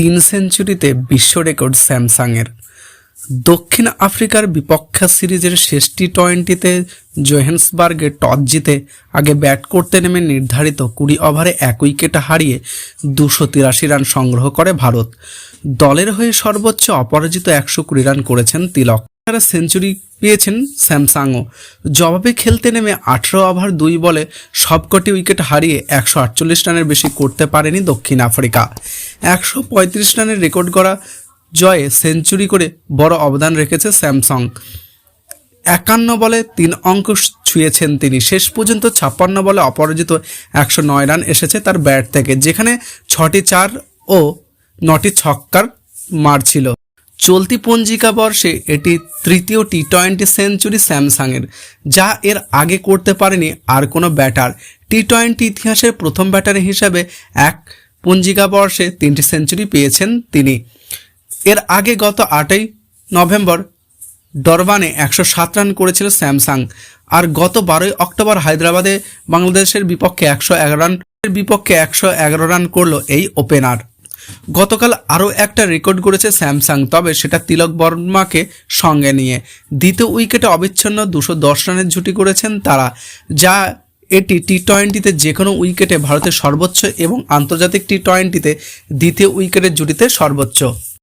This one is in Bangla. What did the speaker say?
তিন সেঞ্চুরিতে বিশ্ব রেকর্ড স্যামসাংয়ের। দক্ষিণ আফ্রিকার বিপক্ষে সিরিজের শেষ টি টোয়েন্টিতে জোহেন্সবার্গে টস জিতে আগে ব্যাট করতে নেমে নির্ধারিত কুড়ি ওভারে এক উইকেট হারিয়ে দুশো তিরাশি রান সংগ্রহ করে ভারত। দলের হয়ে সর্বোচ্চ অপরাজিত একশো কুড়ি রান করেছেন তিলক। তারা সেঞ্চুরি পেয়েছেন স্যামসাংও। জবাবে খেলতে নেমে আঠেরো ওভার দুই বলে সবকটি উইকেট হারিয়ে একশো আটচল্লিশ রানের বেশি করতে পারেনি দক্ষিণ আফ্রিকা। একশো পঁয়ত্রিশ রানের রেকর্ড করা জয়ে সেঞ্চুরি করে বড় অবদান রেখেছে স্যামসাং। একান্ন বলে তিন অঙ্ক ছুঁয়েছেন তিনি। শেষ পর্যন্ত ছাপ্পান্ন বলে অপরাজিত একশো নয় রান এসেছে তার ব্যাট থেকে, যেখানে ছটি চার ও নটি ছক্কার মার ছিল। চলতি পঞ্জিকা বর্ষে এটি তৃতীয় টি টোয়েন্টি সেঞ্চুরি স্যামসাংয়ের, যা এর আগে করতে পারেনি আর কোনো ব্যাটার। টি টোয়েন্টি ইতিহাসের প্রথম ব্যাটার হিসাবে এক পঞ্জিকা বর্ষে তিনটি সেঞ্চুরি পেয়েছেন তিনি। এর আগে গত আটই নভেম্বর ডরবানে একশো সাত রান করেছিল স্যামসাং, আর গত বারোই অক্টোবর হায়দ্রাবাদে বাংলাদেশের বিপক্ষে একশো এগারো রান বিপক্ষে একশো এগারো রান করল এই ওপেনার। গতকাল আরও একটা রেকর্ড করেছে স্যামসাং, তবে সেটা তিলক বর্মাকে সঙ্গে নিয়ে। দ্বিতীয় উইকেটে অবিচ্ছিন্ন দুশো দশ রানের জুটি করেছেন তারা, যা এটি টি টোয়েন্টিতে যে কোনো উইকেটে ভারতের সর্বোচ্চ এবং আন্তর্জাতিক টি টোয়েন্টিতে দ্বিতীয় উইকেটের জুটিতে সর্বোচ্চ।